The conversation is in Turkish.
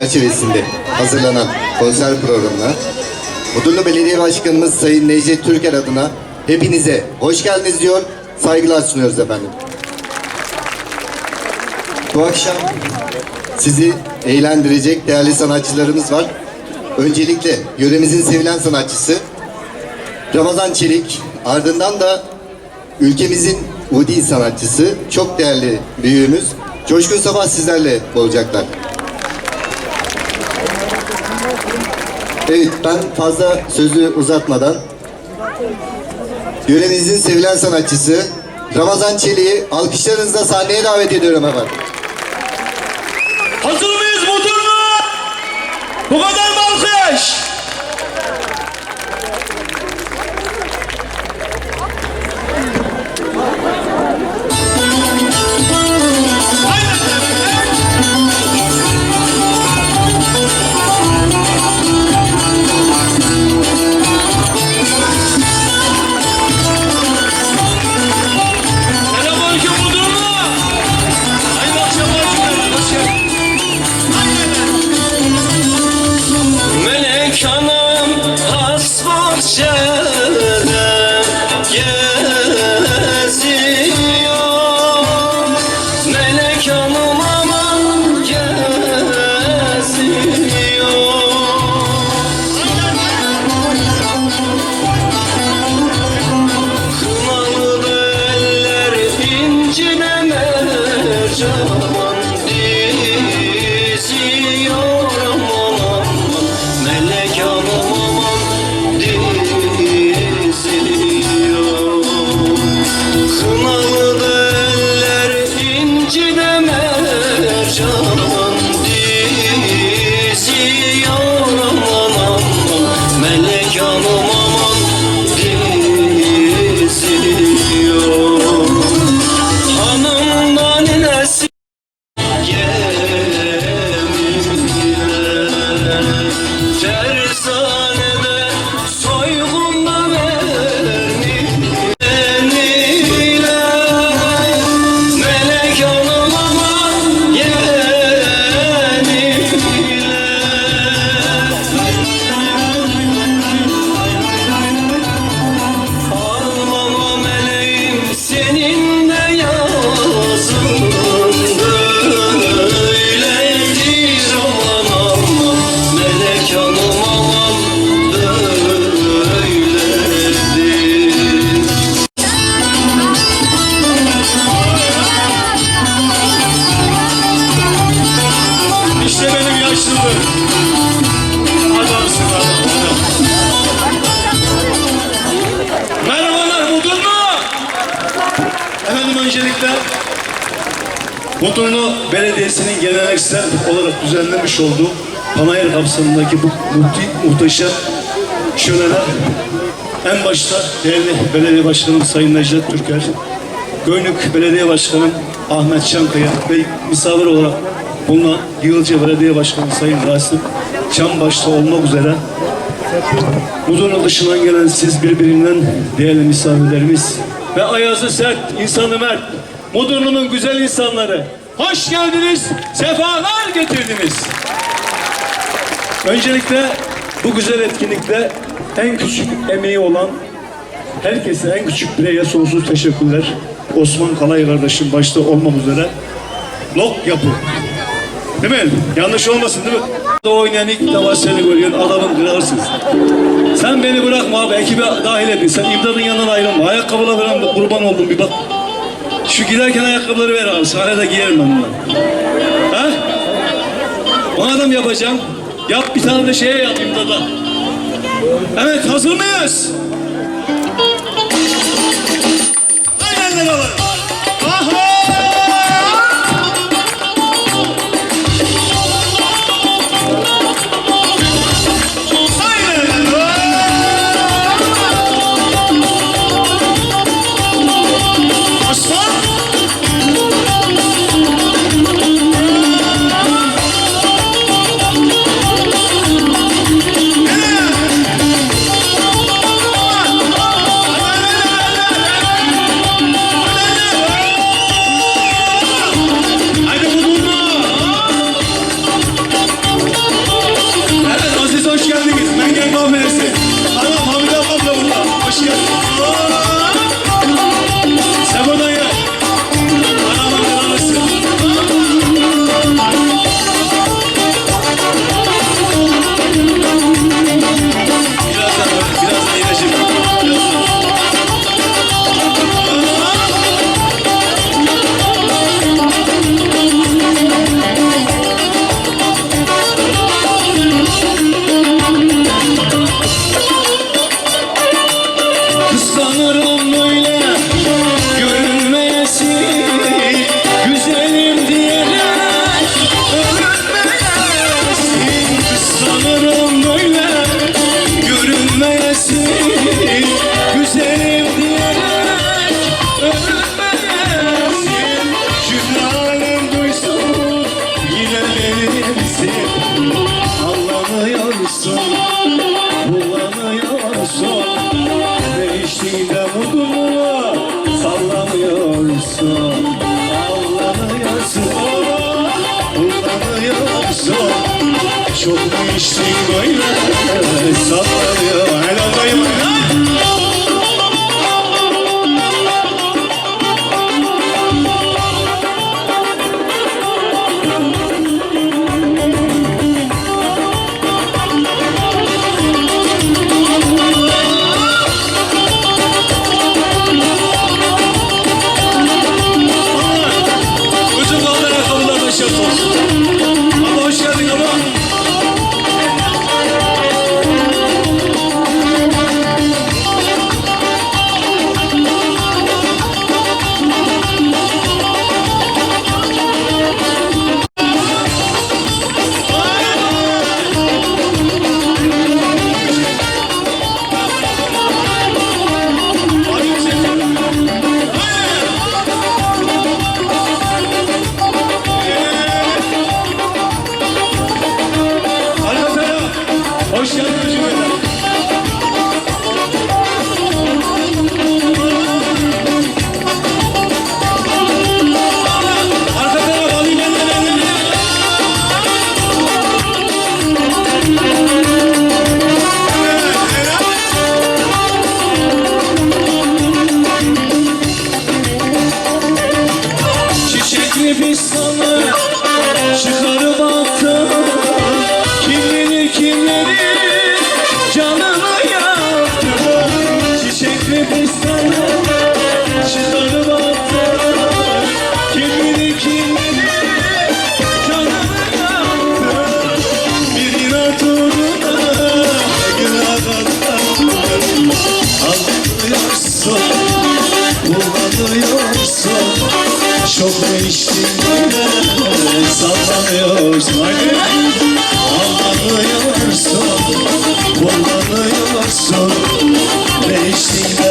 çerçevesinde hazırlanan konser programına Mudurnu Belediye Başkanımız Sayın Necdet Türker adına hepinize hoş geldiniz diyor, saygılar sunuyoruz efendim. Bu akşam sizi eğlendirecek değerli sanatçılarımız var. Öncelikle yöremizin sevilen sanatçısı Ramazan Çelik, ardından da ülkemizin Udi sanatçısı, çok değerli büyüğümüz Coşkun Sabah sizlerle olacaklar. Evet, ben fazla sözü uzatmadan yöremizin sevilen sanatçısı Ramazan Çelik'i alkışlarınızla sahneye davet ediyorum efendim. Hazır mıyız motor mu? Bu kadar 这么 Efendim öncelikle Mudurnu Belediyesi'nin geleneksel olarak düzenlemiş olduğu Panayır kapsamındaki bu muhte- muhteşem şöleler en başta değerli belediye başkanım Sayın Necdet Türker, Göynük Belediye Başkanım Ahmet Çankaya ve misafir olarak bulunan Yığılca Belediye Başkanı Sayın Rasim Çam başta olmak üzere Mudurnu dışından gelen siz birbirinden değerli misafirlerimiz ve ayazı sert, insanı mert, Mudurnu'nun güzel insanları. Hoş geldiniz, sefalar getirdiniz. Öncelikle bu güzel etkinlikte en küçük emeği olan herkese en küçük bireye sonsuz teşekkürler. Osman Kalay kardeşim başta olmak üzere. Lok yapı. Değil mi? Yanlış olmasın değil mi? Oynayan ilk defa seni görüyorsun, adamın kırarsın. Sen beni bırakma abi, ekibe dahil edin. Sen imdadın yanından ayrılma. Ayakkabılar falan kurban oldum bir bak. Şu giderken ayakkabıları ver abi, sahnede giyerim ben bunları. Ha? Adam yapacağım. Yap bir tane de şeye yap imdada. Evet, hazır mıyız? Aynen alalım. geçti böyle sabah çok değiştin böyle Sallanıyorsun. Hani Ağlanıyorsun Kullanıyorsun Değiştin